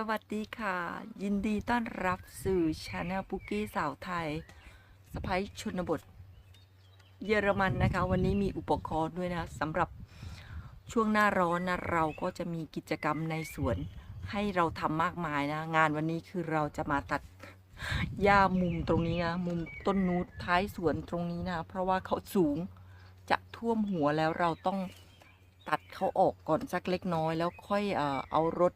สวัสดีค่ะ ยินดีต้อนรับสู่ชาแนลปุกกี้สาวไทยสไปชนบท เยอรมันนะคะ วันนี้มีอุปกรณ์ด้วยนะสำหรับช่วงหน้าร้อนนะเราก็จะมีกิจกรรมในสวนให้เราทำมากมายนะ งานวันนี้คือเราจะมาตัดหญ้ามุมตรงนี้นะมุมต้นนูดท้ายสวนตรงนี้นะ เพราะว่าเขาสูงจะท่วมหัวแล้วเราต้องตัดเขาออกก่อนสักเล็กน้อย แล้วค่อยเอารถ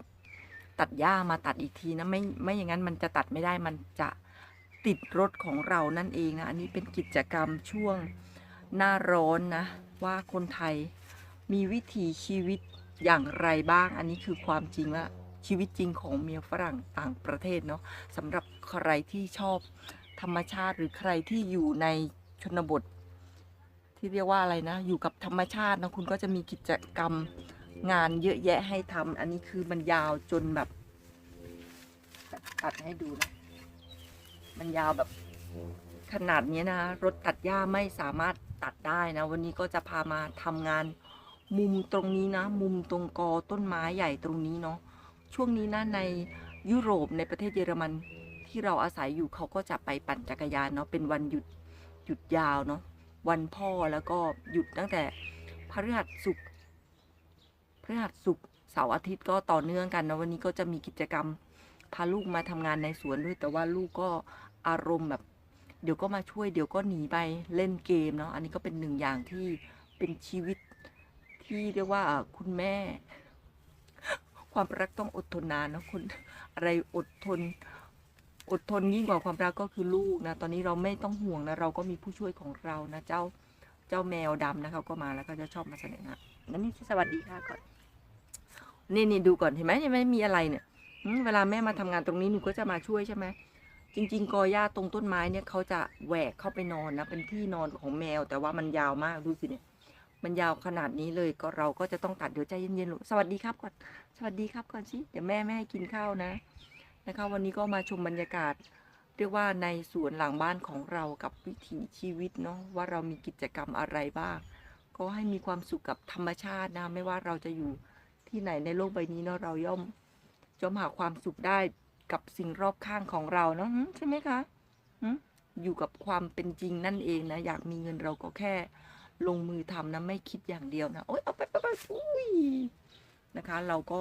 ตัดหญ้ามาตัดอีกทีนะไม่ไม่อย่างนั้นมันจะตัดไม่ได้มันจะติดรถของเรานั่นเองนะอันนี้เป็นกิจกรรมช่วงหน้าร้อนนะ ว่าคนไทยมีวิถีชีวิตอย่างไรบ้าง อันนี้คือความจริงว่าชีวิตจริงของเมียฝรั่งต่างประเทศเนาะสำหรับใครที่ชอบธรรมชาติหรือใครที่อยู่ในชนบท ที่เรียกว่าอะไรนะ อยู่กับธรรมชาตินะคุณก็จะมีกิจกรรม งานเยอะแยะให้ทำอันนี้คือมันยาวจนแบบ ตัดให้ดูนะ มันยาวแบบขนาดนี้นะ รถตัดหญ้าไม่สามารถตัดได้นะ วันนี้ก็จะพามาทำงานมุมตรงนี้นะ มุมตรงกอต้นไม้ใหญ่ตรงนี้เนาะช่วงนี้นะในยุโรปในประเทศเยอรมันที่เราอาศัยอยู่เขาก็จะไปปั่นจักรยานเนาะเป็นวันหยุดหยุดยาวเนาะวันพ่อแล้วก็หยุดตั้งแต่พฤหัสศุกร์ พฤหัสศุกร์เสาร์อาทิตย์ก็ต่อเนื่องกันนะวันนี้ก็จะมีกิจกรรมพาลูกมาทำงานในสวนด้วย แต่ว่าลูกก็อารมณ์แบบ เดี๋ยวก็มาช่วยเดี๋ยวก็หนีไปเล่นเกมเนาะอันนี้ก็เป็นหนึ่งอย่างที่เป็นชีวิตที่เรียกว่าคุณแม่ ความรักต้องอดทนนานนะคุณอะไรอดทน อดทนยิ่งกว่าความรักก็คือลูกนะตอนนี้เราไม่ต้องห่วงนะเราก็มีผู้ช่วยของเรานะเจ้าเจ้าแมวดำนะเขาก็มาแล้วก็จะชอบมาแสดงนะนั่นนี่สวัสดีค่ะก่อน นี่นี่ดูก่อนเห็นไหมเห็นไหมมีอะไรเนี่ยเวลาแม่มาทำงานตรงนี้หนูก็จะมาช่วยใช่ไหมจริง ๆ กอหญ้าตรงต้นไม้เนี่ยเขาจะแหวกเข้าไปนอนนะเป็นที่นอนของแมว แต่ว่ามันยาวมากดูสิเนี่ยมันยาวขนาดนี้เลยก็เราก็จะต้องตัดเดี๋ยวใจเย็นๆลูกสวัสดีครับก่อนสวัสดีครับก่อนสิเดี๋ยวแม่ไม่ให้กินข้าวนะนะคะวันนี้ก็มาชมบรรยากาศ เรียกว่าในสวนหลังบ้านของเรากับวิถีชีวิตเนาะว่าเรามีกิจกรรมอะไรบ้าง ก็ให้มีความสุขกับธรรมชาตินะไม่ว่าเราจะอยู่ ที่ไหนในโลกใบนี้เนาะเราย่อมย่อมหาความสุขได้กับสิ่งรอบข้างของเราเนาะใช่ไหมคะอยู่กับความเป็นจริงนั่นเองนะ อยากมีเงินเราก็แค่ลงมือทำนะ ไม่คิดอย่างเดียวนะ โอ๊ยเอาไปไปไปอุ้ยนะคะ เราก็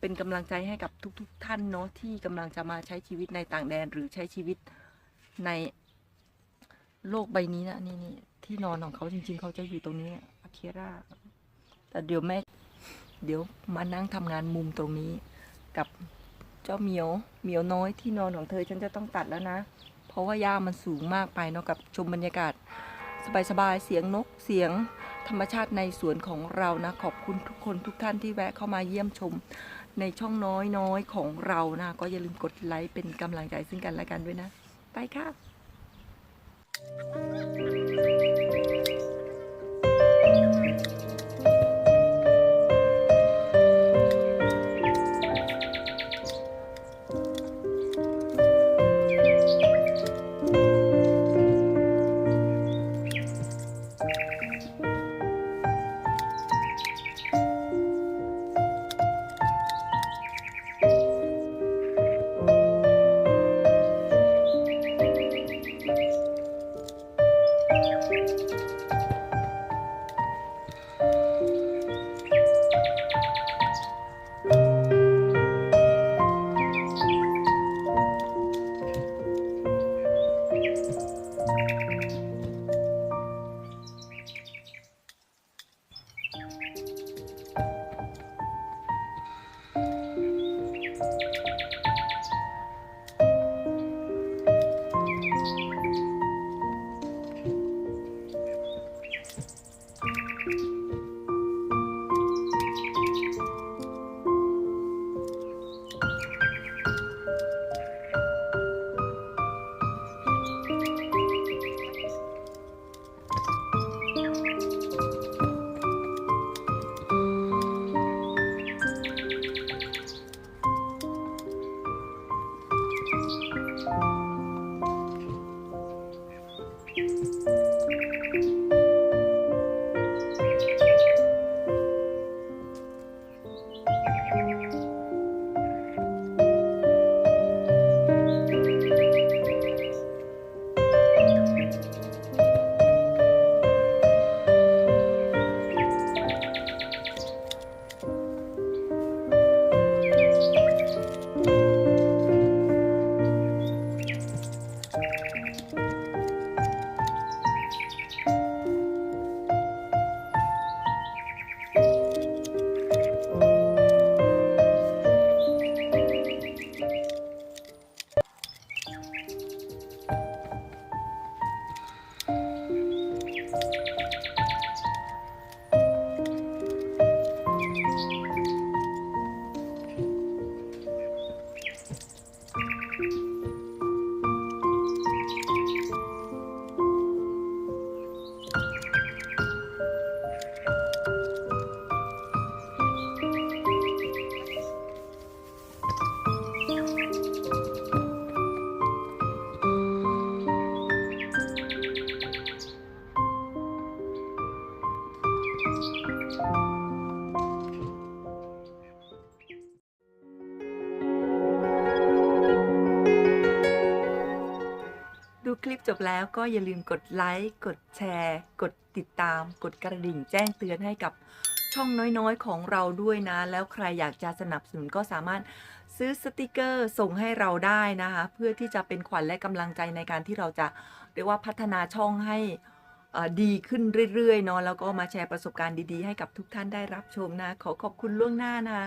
เป็นกำลังใจให้กับทุกๆท่านเนาะที่กำลังจะมาใช้ชีวิตในต่างแดนหรือใช้ชีวิตในโลกใบนี้นะนี่นี่ที่นอนของเขาจริง ๆ เขาจะอยู่ตรงนี้อาเคราแต่เดี๋ยวแม่ เดี๋ยวมานั่งทำงานมุมตรงนี้ กับเจ้าเหมียวเหมียวน้อยที่นอนของเธอฉันจะต้องตัดแล้วนะ เพราะว่าหญ้ามันสูงมากไปเนาะกับชมบรรยากาศ สบายๆเสียงนกเสียงธรรมชาติในสวนของเรานะ ขอบคุณทุกคนทุกท่านที่แวะเข้ามาเยี่ยมชมในช่องน้อยน้อยๆของเรานะ ก็อย่าลืมกดไลค์เป็นกำลังใจซึ่งกันและกันด้วยนะ ไปค่ะ คลิปจบแล้วก็อย่าลืมกดไลค์ กดแชร์ กดติดตาม กดกระดิ่งแจ้งเตือนให้กับช่องน้อยๆ ของเราด้วยนะ แล้วใครอยากจะสนับสนุนก็สามารถซื้อสติกเกอร์ส่งให้เราได้นะคะ เพื่อที่จะเป็นขวัญและกำลังใจในการที่เราจะเรียกว่าพัฒนาช่องให้ดีขึ้นเรื่อยๆเนาะแล้วก็มาแชร์ประสบการณ์ดีๆ ให้กับทุกท่านได้รับชมนะ ขอขอบคุณล่วงหน้านะ